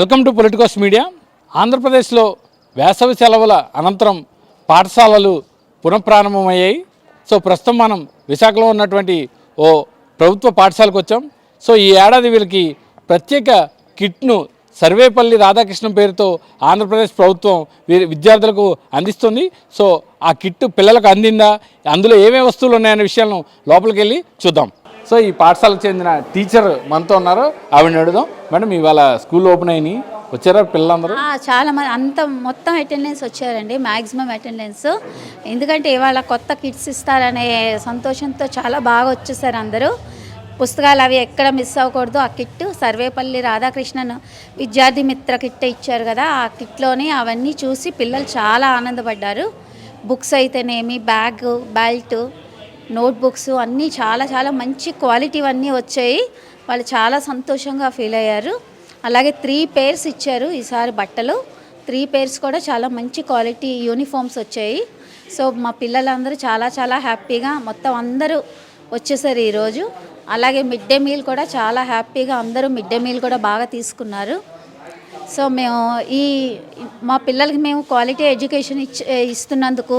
Welcome to Politicos media. ఆంధ్రప్రదేశ్లో వేసవి సెలవుల అనంతరం పాఠశాలలు పునఃప్రారంభమయ్యాయి. సో ప్రస్తుతం మనం విశాఖలో ఉన్నటువంటి ఓ ప్రభుత్వ పాఠశాలకు వచ్చాం. సో ఈ ఏడాది వీళ్ళకి ప్రత్యేక కిట్ను సర్వేపల్లి రాధాకృష్ణ పేరుతో ఆంధ్రప్రదేశ్ ప్రభుత్వం విద్యార్థులకు అందిస్తుంది. సో ఆ కిట్ పిల్లలకు అందిందా? అందులో ఏమేమి వస్తువులు ఉన్నాయనే విషయాలను లోపలికి వెళ్ళి చూద్దాం. సో ఈ పాఠశాలకు చెందిన టీచర్ మనతో ఉన్నారు. ఆవిడని అడుగుదాం. మేడం ఇవాళ స్కూల్ ఓపెన్ అయినాయి. వచ్చారా పిల్లలందరూ? చాలా మంది అంత మొత్తం అటెండెన్స్ వచ్చారండి మ్యాక్సిమం అటెండెన్స్. ఎందుకంటే ఇవాళ కొత్త కిట్స్ ఇస్తారనే సంతోషంతో చాలా బాగా వచ్చేసారు అందరూ. పుస్తకాలు అవి ఎక్కడ మిస్ అవ్వకూడదు. ఆ కిట్ సర్వేపల్లి రాధాకృష్ణన్ విద్యార్థి మిత్ర కిట్ ఇచ్చారు కదా ఆ కిట్లోని అవన్నీ చూసి పిల్లలు చాలా ఆనందపడ్డారు. బుక్స్ అయితేనేమి బ్యాగ్ బెల్ట్ నోట్బుక్స్ అన్నీ చాలా చాలా మంచి క్వాలిటీ అన్నీ వచ్చాయి. వాళ్ళు చాలా సంతోషంగా ఫీల్ అయ్యారు. అలాగే త్రీ పేర్స్ ఇచ్చారు ఈసారి బట్టలు. త్రీ పేర్స్ కూడా చాలా మంచి క్వాలిటీ యూనిఫామ్స్ వచ్చాయి. సో మా పిల్లలందరూ చాలా చాలా హ్యాపీగా మొత్తం అందరూ వచ్చేసారు ఈరోజు. అలాగే మిడ్ డే మీల్ కూడా చాలా హ్యాపీగా అందరూ మిడ్ డే మీల్ కూడా బాగా తీసుకున్నారు. సో మేము ఈ మా పిల్లలకి మేము క్వాలిటీ ఎడ్యుకేషన్ ఇచ్ ఇస్తున్నందుకు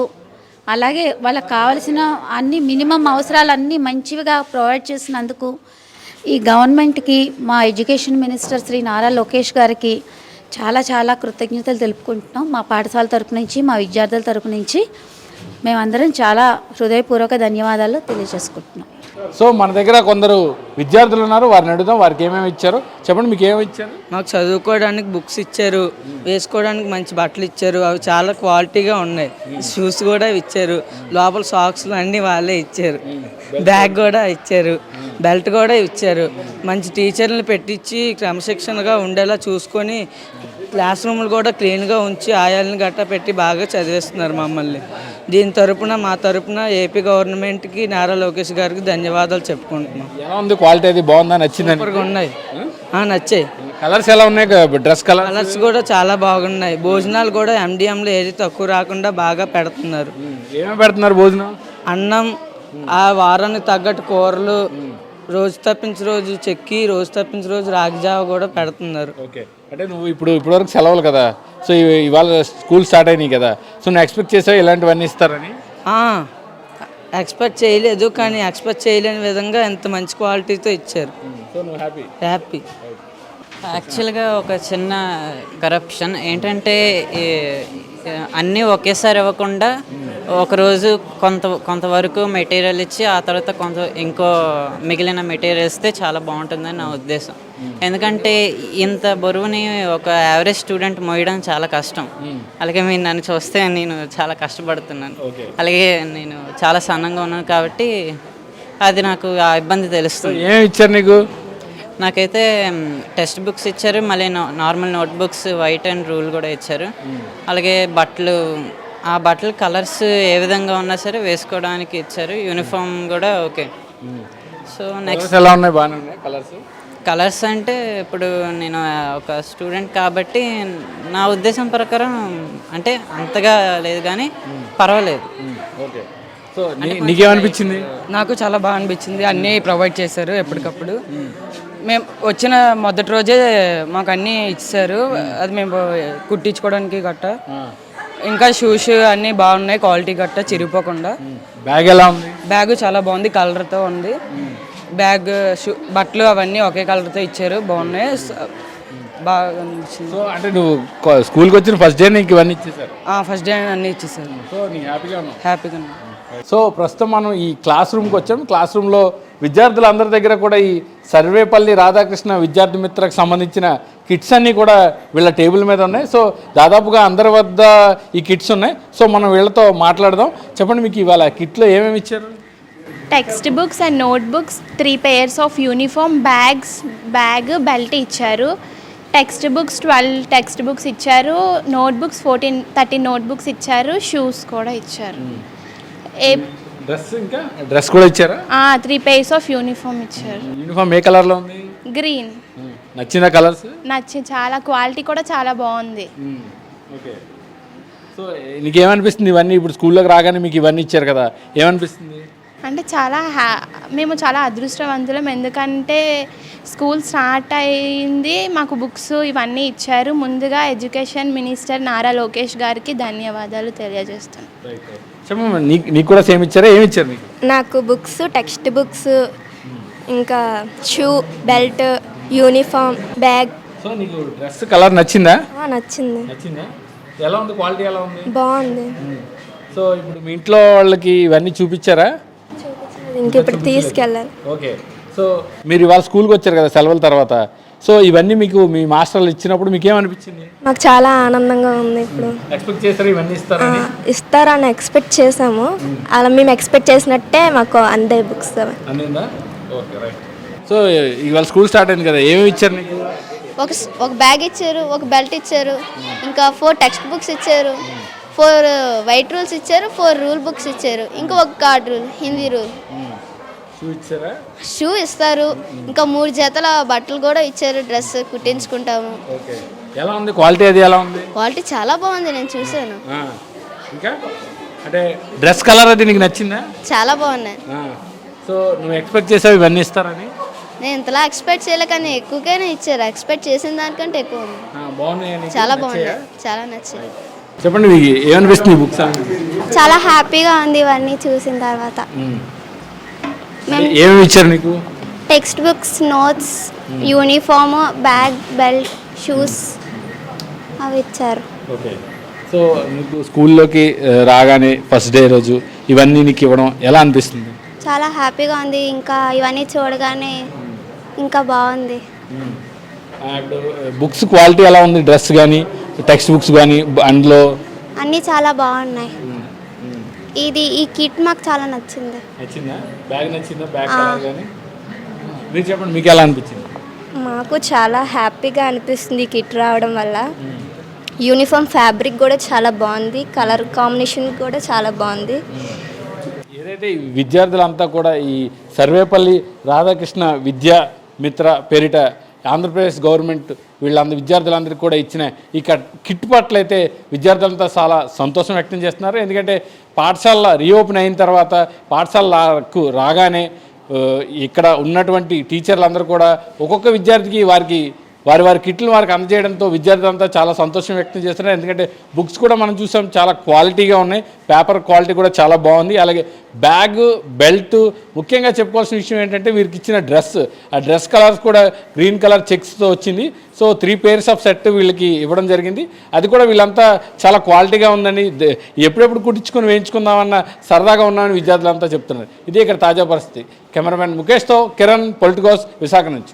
అలాగే వాళ్ళకి కావాల్సిన అన్ని మినిమం అవసరాలన్నీ మంచిగా ప్రొవైడ్ చేసినందుకు ఈ గవర్నమెంట్కి మా ఎడ్యుకేషన్ మినిస్టర్ శ్రీ నారా లోకేష్ గారికి చాలా చాలా కృతజ్ఞతలు తెలుపుకుంటున్నాం. మా పాఠశాల తరపు నుంచి మా విద్యార్థుల తరపు నుంచి మేమందరం చాలా హృదయపూర్వక ధన్యవాదాలు తెలియజేసుకుంటున్నాం. సో మన దగ్గర కొందరు విద్యార్థులు ఉన్నారు వారిని అడుగుదాం వారికి ఏమేమి ఇచ్చారు? చెప్పండి మీకు ఏమేమి ఇచ్చారు? మాకు చదువుకోవడానికి బుక్స్ ఇచ్చారు వేసుకోవడానికి మంచి బట్టలు ఇచ్చారు అవి చాలా క్వాలిటీగా ఉన్నాయి. షూస్ కూడా ఇచ్చారు లోపల సాక్స్లు అన్నీ వాళ్ళే ఇచ్చారు. బ్యాగ్ కూడా ఇచ్చారు బెల్ట్ కూడా ఇచ్చారు. మంచి టీచర్లు పెట్టించి క్రమశిక్షణగా ఉండేలా చూసుకొని క్లాస్ రూమ్లు కూడా క్లీన్గా ఉంచి ఆయాలను గట్టా పెట్టి బాగా చదివిస్తున్నారు మమ్మల్ని. దీని తరపున మా తరపున ఏపీ గవర్నమెంట్కి నారా లోకేష్ గారికి ధన్యవాదాలు చెప్పుకుంటున్నాం. ఎలా ఉంది? క్వాలిటీ అది బాగుందా? సూపర్గా ఉన్నాయి. ఆ, నచ్చాయి. కలర్స్ ఎలా ఉన్నాయి? డ్రెస్ కలర్ కలర్స్ కూడా చాలా బాగున్నాయి. భోజనాలు కూడా ఎండిఎంలో ఏది తక్కువ రాకుండా బాగా పెడుతున్నారు. ఏమేమి పెడుతున్నారు భోజనం? అన్నం ఆ వారానికి తగ్గట్టు కూరలు రోజు తప్పించి రోజు చెక్కి రోజు తప్పించి రోజు రాగి జావ కూడా పెడుతున్నారు. ఓకే. అంటే నువ్వు ఇప్పుడు ఇప్పటివరకు సెలవులు కదా? సో ఇవి- ఇవాళ స్కూల్ స్టార్ట్ అయినాయి కదా. సో నువ్వు ఎక్స్పెక్ట్ చేసావు ఇలాంటివన్నీ ఇస్తారని? ఎక్స్పెక్ట్ చేయలేదు కానీ ఎక్స్పెక్ట్ చేయలేని విధంగా ఎంత మంచి క్వాలిటీతో ఇచ్చారు. హ్యాపీ హ్యాపీ యాక్చువల్గా ఒక చిన్న కరప్షన్ ఏంటంటే అన్నీ ఒకేసారి ఇవ్వకుండా ఒకరోజు కొంత కొంతవరకు మెటీరియల్ ఇచ్చి ఆ తర్వాత కొంత ఇంకో మిగిలిన మెటీరియల్ ఇస్తే చాలా బాగుంటుందని నా ఉద్దేశం. ఎందుకంటే ఇంత బరువుని ఒక యావరేజ్ స్టూడెంట్ మోయడం చాలా కష్టం. అలాగే మీరు నన్ను చూస్తే నేను చాలా కష్టపడుతున్నాను. అలాగే నేను చాలా సన్నంగా ఉన్నాను కాబట్టి అది నాకు ఆ ఇబ్బంది తెలుస్తుంది. ఏమేమి ఇచ్చారు నీకు? నాకైతే టెక్స్ట్ బుక్స్ ఇచ్చారు. మళ్ళీ normal note books white and rule కూడా ఇచ్చారు. అలాగే బట్టలు ఆ బట్టలు కలర్స్ ఏ విధంగా ఉన్నా సరే వేసుకోవడానికి ఇచ్చారు. యూనిఫామ్ కూడా ఓకే. సో నెక్స్ట్ కలర్స్ ఎలా ఉన్నాయి? బాగానే ఉన్నాయి కలర్స్? కలర్స్ అంటే ఇప్పుడు నేను ఒక స్టూడెంట్ కాబట్టి నా ఉద్దేశం ప్రకారం అంటే అంతగా లేదు కానీ పర్వాలేదు. ఓకే సో నీకేమనిపించింది? నాకు చాలా బాగా అనిపించింది. అన్నీ ప్రొవైడ్ చేశారు ఎప్పటికప్పుడు. మేము వచ్చిన మొదటి రోజే మాకు అన్నీ ఇచ్చారు. అది మేము కుట్టించుకోవడానికి గట్ట ఇంకా షూస్ అన్నీ బాగున్నాయి క్వాలిటీ గట్ట చిరిగిపోకుండా. బ్యాగ్ ఎలా ఉంది? బ్యాగ్ చాలా బాగుంది కలర్తో ఉంది. బ్యాగ్ షూ బట్టలు అవన్నీ ఒకే కలర్తో ఇచ్చారు బాగున్నాయి. బాగా అనిపించింది సో అంటే నువ్వు కొ- స్కూల్కి వచ్చిన ఫస్ట్ డే నీకు ఇవన్నీ ఇచ్చేసారు? ఫస్ట్ డే అన్నీ ఇచ్చేసారు. సో నీకు హ్యాపీగా ఉన్నావు? హ్యాపీగా ఉంది. సో ప్రస్తుతం మనం ఈ క్లాస్ రూమ్కి వచ్చాం. క్లాస్ రూమ్లో విద్యార్థులందరి దగ్గర కూడా ఈ సర్వేపల్లి రాధాకృష్ణ విద్యార్థి మిత్రకు సంబంధించిన కిట్స్ అన్నీ కూడా వీళ్ళ టేబుల్ మీద ఉన్నాయి. సో దాదాపుగా అందరి వద్ద ఈ కిట్స్ ఉన్నాయి. సో మనం వీళ్ళతో మాట్లాడదాం. చెప్పండి మీకు ఇవాళ కిట్లో ఏమేమి ఇచ్చారు? Text books and note books three pairs of uniform bags bag belt ఇచ్చారు. Text books twelve text books ఇచ్చారు. Note books fourteen thirteen note books ఇచ్చారు. షూస్ కూడా ఇచ్చారు. ఏ డ్రెస్ ఇంకా? డ్రెస్ కూడా ఇచ్చారా? త్రీ పేయర్స్ ఆఫ్ యూనిఫామ్ ఇచ్చారు. యూనిఫామ్ ఏ కలర్లో ఉంది? గ్రీన్. నచ్చిందా కలర్స్? నచ్చి చాలా క్వాలిటీ కూడా చాలా బాగుంది. ఓకే. సో నీకేమనిపిస్తుంది ఇవన్నీ? ఇప్పుడు స్కూల్లోకి రాగానే మీకు ఇవన్నీ ఇచ్చారు కదా. ఏమనిపిస్తుంది? అంటే చాలా హ్యా మేము చాలా అదృష్టవంతులం. ఎందుకంటే స్కూల్ స్టార్ట్ అయింది మాకు బుక్స్ ఇవన్నీ ఇచ్చారు. ముందుగా ఎడ్యుకేషన్ మినిస్టర్ నారా లోకేష్ గారికి ధన్యవాదాలు తెలియజేస్తాను చెప్పమ్మా నీకు నీకు కూడా సేమ్ ఇచ్చారా? ఏమి ఇచ్చారు నీకు? నాకు బుక్స్ టెక్స్ట్ బుక్స్ ఇంకా shoe belt uniform bag. So నీకు డ్రెస్ కలర్ నచ్చిందా? ఆ, నచ్చింది. నచ్చిందా? ఎలా ఉంది? క్వాలిటీ ఎలా ఉంది? బాగుంది. సో ఇప్పుడు మీ ఇంట్లో వాళ్ళకి ఇవన్నీ చూపించారా? ఇంక ఇప్పుడు తీసుకెళ్ళాలి. ఓకే. సో మీరు ఇవాళ స్కూల్కి వచ్చారు కదా సెలవుల తర్వాత. సో ఇవన్నీ మీకు మీ మాస్టర్లు ఇచ్చినప్పుడు మీకు ఏమనిపించింది మాకు చాలా ఆనందంగా ఉంది ఇప్పుడు. ఎక్స్పెక్ట్ చేస్తారా ఇవన్నీ ఇస్తారని? ఇస్తారని ఎక్స్పెక్ట్ చేసాము అలా మేము ఎక్స్పెక్ట్ చేసినట్టే మాకు అందే బుక్స్ అవి. అందిందా? Okay right. సో ఇవాళ స్కూల్ స్టార్ట్ అయింది కదా ఏమేమి ఇచ్చారు నీకు ఒక ఒక బ్యాగ్ ఇచ్చారు ఒక బెల్ట్ ఇచ్చారు ఇంకా ఫోర్ టెక్స్ట్ బుక్స్ ఇచ్చారు ఫోర్ వైట్ రూల్స్ ఇచ్చారు ఫోర్ రూల్ బుక్స్ ఇచ్చారు ఇంకా ఒక card rule Hindi rule shoe ఇస్తారు. ఇంకా మూడు జతల బట్టలు కూడా ఇచ్చారు డ్రెస్ కుట్టించుకుంటాము. ఎలా ఉంది? క్వాలిటీ అది ఎలా ఉంది? క్వాలిటీ చాలా బాగుంది నేను చూశాను. ఆ, ఇంకా? అంటే డ్రెస్ కలర్ అది నీకు నచ్చిందా? చాలా బాగున్నాయి. సో నువ్వు ఎక్స్పెక్ట్ చేసావు ఇవన్నీ ఇస్తారని? నేను ఇంతలా ఎక్స్పెక్ట్ చేయలే కానీ ఎక్కువగానే ఇచ్చారు. ఎక్స్పెక్ట్ చేసిన దానికంటే ఎక్కువ ఉంది. బాగున్నాయా? చాలా? బాగున్నాయి. చాలా నచ్చింది చెప్పండి ఏమనిపిస్తుంది బుక్స్ చాలా హ్యాపీగా ఉంది ఇవన్నీ చూసిన తర్వాత. ఏమేమి ఇచ్చారు నీకు? Text books notes uniform bag belt shoes అవి ఇచ్చారు. ఓకే సో నీకు స్కూల్లోకి రాగానే ఫస్ట్ డే రోజు ఇవన్నీ నీకు ఇవ్వడం ఎలా అనిపిస్తుంది? చాలా హ్యాపీగా ఉంది. ఇంకా ఇవన్నీ చూడగానే ఇంకా బాగుంది. బుక్స్ క్వాలిటీ ఎలా ఉంది? డ్రెస్ కానీ టెక్స్ట్ బుక్స్ కానీ అందులో అన్నీ చాలా బాగున్నాయి. ఇది ఈ కిట్ మాకు చాలా నచ్చింది. నచ్చిందా? బ్యాగ్ నచ్చిందా? బ్యాగ్ కలర్ కానీ మీరు చెప్పండి మీకు ఎలా అనిపించింది? మాకు చాలా హ్యాపీగా అనిపిస్తుంది ఈ కిట్ రావడం వల్ల. యూనిఫామ్ ఫ్యాబ్రిక్ కూడా చాలా బాగుంది కలర్ కాంబినేషన్ కూడా చాలా బాగుంది. ఏదైతే విద్యార్థులంతా కూడా ఈ సర్వేపల్లి రాధాకృష్ణ విద్యా మిత్ర పేరిట ఆంధ్రప్రదేశ్ గవర్నమెంట్ వీళ్ళందరూ విద్యార్థులందరికీ కూడా ఇచ్చిన ఈ కట్ కిట్ పట్ల అయితే విద్యార్థులంతా చాలా సంతోషం వ్యక్తం చేస్తున్నారు. ఎందుకంటే పాఠశాల రీఓపెన్ అయిన తర్వాత పాఠశాలకు రాగానే ఇక్కడ ఉన్నటువంటి టీచర్లందరూ కూడా ఒక్కొక్క విద్యార్థికి వారికి వారి వారి కిట్లు వారికి అందజేయడంతో విద్యార్థులంతా చాలా సంతోషం వ్యక్తం చేస్తున్నారు. ఎందుకంటే బుక్స్ కూడా మనం చూసాం చాలా క్వాలిటీగా ఉన్నాయి. పేపర్ క్వాలిటీ కూడా చాలా బాగుంది. అలాగే బ్యాగ్ బెల్ట్ ముఖ్యంగా చెప్పుకోవాల్సిన విషయం ఏంటంటే వీరికి ఇచ్చిన డ్రెస్. ఆ డ్రెస్ కలర్స్ కూడా గ్రీన్ కలర్ చెక్స్తో వచ్చింది. So three pairs of set వీళ్ళకి ఇవ్వడం జరిగింది. అది కూడా వీళ్ళంతా చాలా క్వాలిటీగా ఉందని ఎప్పుడెప్పుడు కుట్టించుకొని వేయించుకుందామన్న సరదాగా ఉన్నామని విద్యార్థులంతా చెప్తున్నారు. ఇదే ఇక్కడ తాజా పరిస్థితి. కెమెరామెన్ ముఖేష్తో కిరణ్ పొలిటికోస్ విశాఖ నుంచి.